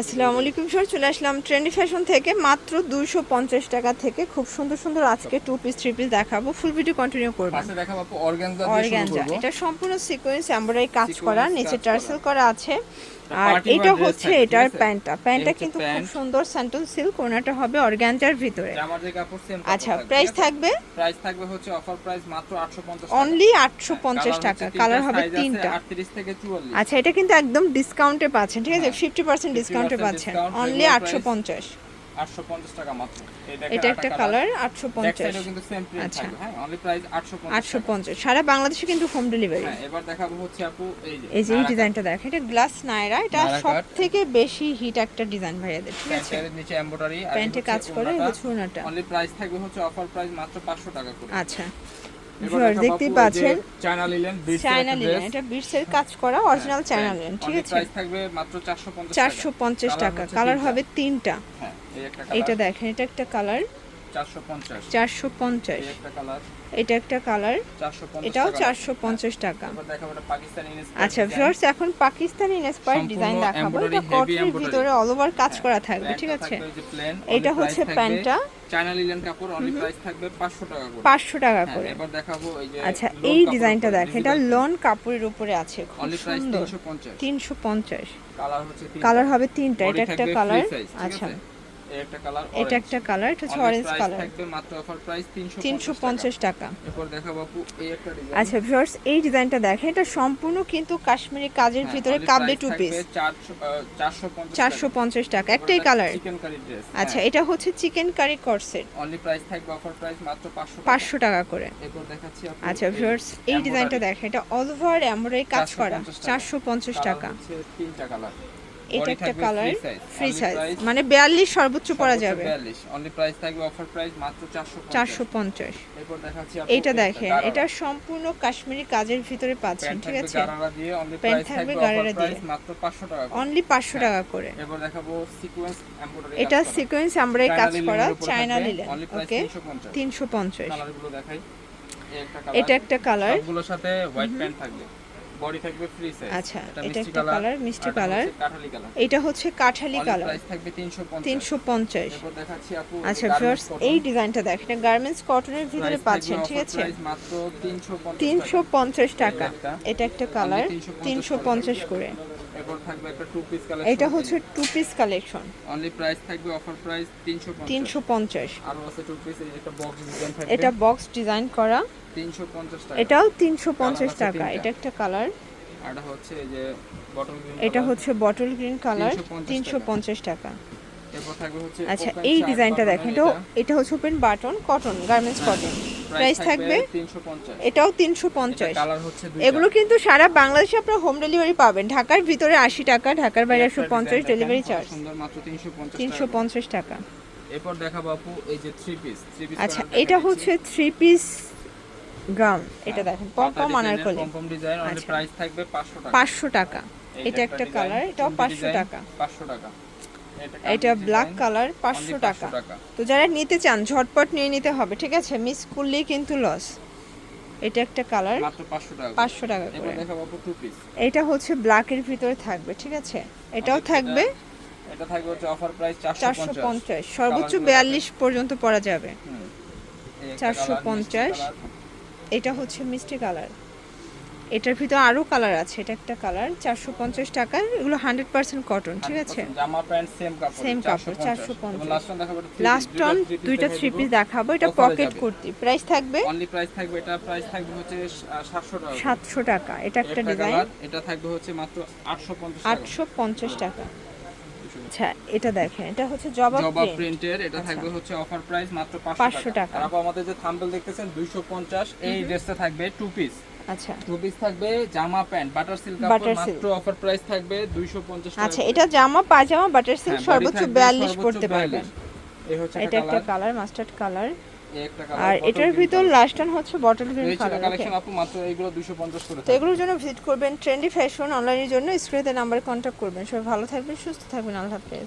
আসসালামু আলাইকুম স্যার চলে আসলাম ট্রেন্ডি ফ্যাশন থেকে মাত্র দুইশো পঞ্চাশ টাকা থেকে। খুব সুন্দর সুন্দর আজকে টু পিস থ্রি পিস দেখাবো। ফুল ভিডিও কন্টিনিউ করব। করব। এটা সম্পূর্ণ সিকোয়েন্স এমব্রয়ডারি কাজ করা নিচে টার্সেল করা আছে। আর এটা হচ্ছে এটার প্যান্টটা। প্যান্টটা কিন্তু খুব সুন্দর স্যান্টল সিল্ক ওনাটা হবে অর্গানজার ভিতরে। জামার কাপড় সেম আচ্ছা প্রাইস থাকবে? প্রাইস থাকবে হচ্ছে অফার প্রাইস মাত্র 850 টাকা। অনলি আটশো পঞ্চাশ Colour টাকা। কালার হবে তিনটা। 38 থেকে 44 আচ্ছা এটা কিন্তু একদম ডিসকাউন্টে পাচ্ছেন ঠিক আছে? হ্যাঁ, ফিফটি পার্সেন্ট ডিসকাউন্টে পাচ্ছেন। অনলি regular আটশো পঞ্চাশ। 850 টাকা মাত্র। এটা একটা কালার আটশো ব্যাক পঞ্চাশ সাইডেও কিন্তু সেম প্রিন্ট আচ্ছা। থাকবে। হ্যাঁ অনলি প্রাইস 850 আটশো টাকা। পঞ্চাশ। সারা বাংলাদেশে কিন্তু হোম ডেলিভারি হ্যাঁ এবার দেখাবো হচ্ছে আপু এই যে এই যে এই ডিজাইনটা দেখ এটা গ্লাস নায়রা এটা নায়রা সব cut। থেকে বেশি হিট একটা ডিজাইন ভাইয়াদের ঠিক আছে? প্যান্টের নিচে এমব্রয়ডারি আর প্যান্টে কাজ করে অনলি প্রাইস থাকবে হচ্ছে অফার প্রাইস মাত্র 500 টাকা করে। আচ্ছা। এবার ভিউয়ার দেখাবো দেখতেই আপু এই যে পাচ্ছেন? চায়না লিলেন চায়না লিলেন এটা বিটসের কাজ করা অরিজিনাল চায়না লিলেন ঠিক আছে? প্রাইস থাকবে মাত্র 450 টাকা। চারশো পঞ্চাশ Colour টাকা। কালার হবে তিনটা। হ্যাঁ। এটা দেখেন এটা একটা কালার 450 চারশো পঞ্চাশ। এটা একটা কালার এটাও চারশো পঞ্চাশ টাকা। ইনস্পায়ার্ড আচ্ছা ভিউয়ার্স এখন পাকিস্তানি ইন্সপায়ার্ড সম্পূর্ণ ডিজাইন দেখাবো। এটা কটনের ভিতরে অল ওভার কাজ করা থাকবে ঠিক আছে? এটা হচ্ছে প্যান্টটা। চায়না লিলেন কাপড় অনলি প্রাইস থাকবে 500 টাকা করে। পাঁচশো টাকা হ্যাঁ, করে। এবার দেখাবো এই যে আচ্ছা এই ডিজাইনটা দেখেন এটা লন কাপড়ের উপরে আছে খুব সুন্দর। 350 তিনশো পঞ্চাশ। কালার হচ্ছে কালার হবে তিনটা এটা একটা কালার আচ্ছা। একটা কালার এটা একটা কালার এটা হচ্ছে অরেঞ্জ কালার থাকবে মাত্র অফার প্রাইস 350 তিনশো পঞ্চাশ টাকা। এরপর দেখাবো আপু এই একটা ডিজাইন আচ্ছা ভিউয়ার্স এই ডিজাইনটা দেখেন এটা সম্পূর্ণ কিন্তু কাশ্মীরি কাজের হ্যাঁ, ভিতরে কাবলি টু পিস চারশো পঞ্চাশ টাকা। একটাই কালার চিকেন কারি ড্রেস আচ্ছা এটা হচ্ছে চিকেন কারি কটসেট অনলি প্রাইস থাকবে অফার প্রাইস মাত্র 500 পাঁচশো টাকা করে। এরপর দেখাচ্ছি আপু আচ্ছা ভিউয়ার্স এই ডিজাইনটা দেখেন এটা অল ওভার এমব্রয়ডারি কাজ করা 450 টাকা। চারশো পঞ্চাশ টাকা। তিনটা কালার এটা একটা কালার ফ্রি সাইজ মানে বিয়াল্লিশ সর্বোচ্চ পরা যাবে। 42 অনলি প্রাইস থাকবে অফার প্রাইস মাত্র 450 চারশো পঞ্চাশ। এরপর দেখাচ্ছি একটা দেখেন এটা সম্পূর্ণ কাশ্মীরি কাজের ভিতরে পাচ্ছেন ঠিক আছে? প্যান্ট থাকবে গারারা দিয়ে। মাত্র 500 টাকা অনলি পাঁচশো টাকা করে। এরপর দেখাবো সিকোয়েন্স এমব্রয়ডারি এটা সিকোয়েন্স এমব্রয়ডারি কাজ করা চায়না লিলেন ওকে 350 তিনশো পঞ্চাশ। কালারগুলো দেখাই। এটা একটা কালার সবগুলোর সাথে হোয়াইট প্যান্ট থাকবে। বডি থাকবে ফ্রি সাইজ আচ্ছা, এটা একটা কালার মিষ্টি। কাঠালি কালার এটা হচ্ছে কাঠালি কালার প্রাইস থাকবে 350 তিনশো পঞ্চাশ। এরপর দেখাচ্ছি আপু আচ্ছা ভিউয়ার্স এই ডিজাইনটা দেখেন গার্মেন্টস কটনের ভিতরে পাচ্ছেন ঠিক আছে? মাত্র 350 তিনশো পঞ্চাশ টাকা। এটা একটা কালার 350 তিনশো পঞ্চাশ করে। এরপর থাকবে একটা টু পিস কালেকশন এটা হচ্ছে two piece collection only price থাকবে অফার প্রাইস 350 তিনশো পঞ্চাশ। আর আছে টু পিস একটা বক্স ডিজাইন থাকবে। এটা বক্স ডিজাইন করা। 350 টাকা। এটাও তিনশো পঞ্চাশ আছে টাকা। এটা একটা কালার আর হচ্ছে এই যে বটল গ্রিন এটা হচ্ছে বটল গ্রিন কালার 350 তিনশো পঞ্চাশ টাকা। আচ্ছা এই ডিজাইনটা দেখেন এটা এটা। হচ্ছে open button cotton garments cotton price থাকবে এটাও তিনশো পঞ্চাশ। এগুলো কিন্তু সারা বাংলাদেশে আপনারা হোম ডেলিভারি পাবেন। ঢাকার ভিতরে আশি টাকা ঢাকার বাইরে একশো পঞ্চাশ ডেলিভারি চার্জ কত সুন্দর মাত্র 350 তিনশো পঞ্চাশ টাকা। এরপর দেখাবো আপু এই যে থ্রি পিস আচ্ছা এটা হচ্ছে থ্রি পিস গাউন এটা দেখেন pompom anarkali. Pompom design only. Price থাকবে 500 টাকা। পাঁচশো টাকা। এটা একটা কালার এটাও তিনটে পাঁচশো design, টাকা। 500 টাকা। এটা ব্ল্যাক কালার পাঁচশো টাকা। তো যারা নিতে চান ঝটপট নিয়ে নিতে হবে ঠিক আছে? মিস করলেই কিন্তু লস এটা একটা কালার মাত্র 500 টাকা পাঁচশো টাকা করে। এটা হচ্ছে ব্ল্যাকের ভিতরে থাকবে ঠিক আছে? এটাও থাকবে এটা থাকবে হচ্ছে অফার প্রাইস চারশো 450 পঞ্চাশ। সর্বোচ্চ Colourগুলো বিয়াল্লিশ পর্যন্ত পরা যাবে। হুম। এই একটা 450 colour, মিষ্টি colour। এটা হচ্ছে মিষ্টি কালার এটার ভিতরে আরও কালার আছে। এটা একটা কালার চারশো পঞ্চাশ টাকার। এগুলো হান্ড্রেড পার্সেন্ট কটন ঠিক আছে? জামা প্যান্ট সেম কাপড় Same কাপড়, 450 লাস্ট টন দুইটা থ্রি পিস দেখাবো। এটা পকেট কুর্তি। প্রাইস থাকবে? অনলি প্রাইস থাকবে এটা প্রাইস থাকবে হচ্ছে 700 টাকা সাতশো টাকা এটা একটা ডিজাইন এটা থাকবে হচ্ছে মাত্র 850 টাকা। আটশো পঞ্চাশ টাকা। আচ্ছা এটা দেখেন এটা হচ্ছে জবা জবা প্রিন্টের এটা আচ্ছা। থাকবে হচ্ছে অফার প্রাইস মাত্র 500 500 টাকা। টাকা। আর আপু আমাদের যে থাম্বনেল দেখতেছেন 250 এই ড্রেসটা থাকবে টু পিস আচ্ছা। টু পিস থাকবে জামা প্যান্ট বাটার সিল্ক কাপড় মাত্র অফার প্রাইস থাকবে 250 টাকা আচ্ছা এটা জামা পাজামা বাটার সিল্ক সর্বোচ্চ থাকবে বিয়াল্লিশ সর্বোচ্চ পড়তে পারবেন। হচ্ছে এটা একটা কালার মাস্টার্ড কালার আর এটার ভিতর লাস্ট টান হচ্ছে বটল গ্রিন কালার কালেকশন আপু মাত্র এইগুলো 250 করে তো এগুলোর জন্য ভিজিট করবেন ট্রেন্ডি ফ্যাশন অনলাইনের জন্য স্ক্রিনে নাম্বার কন্ট্যাক্ট করবেন। সবাই ভালো থাকবেন সুস্থ থাকবেন আল্লাহ হাফেজ।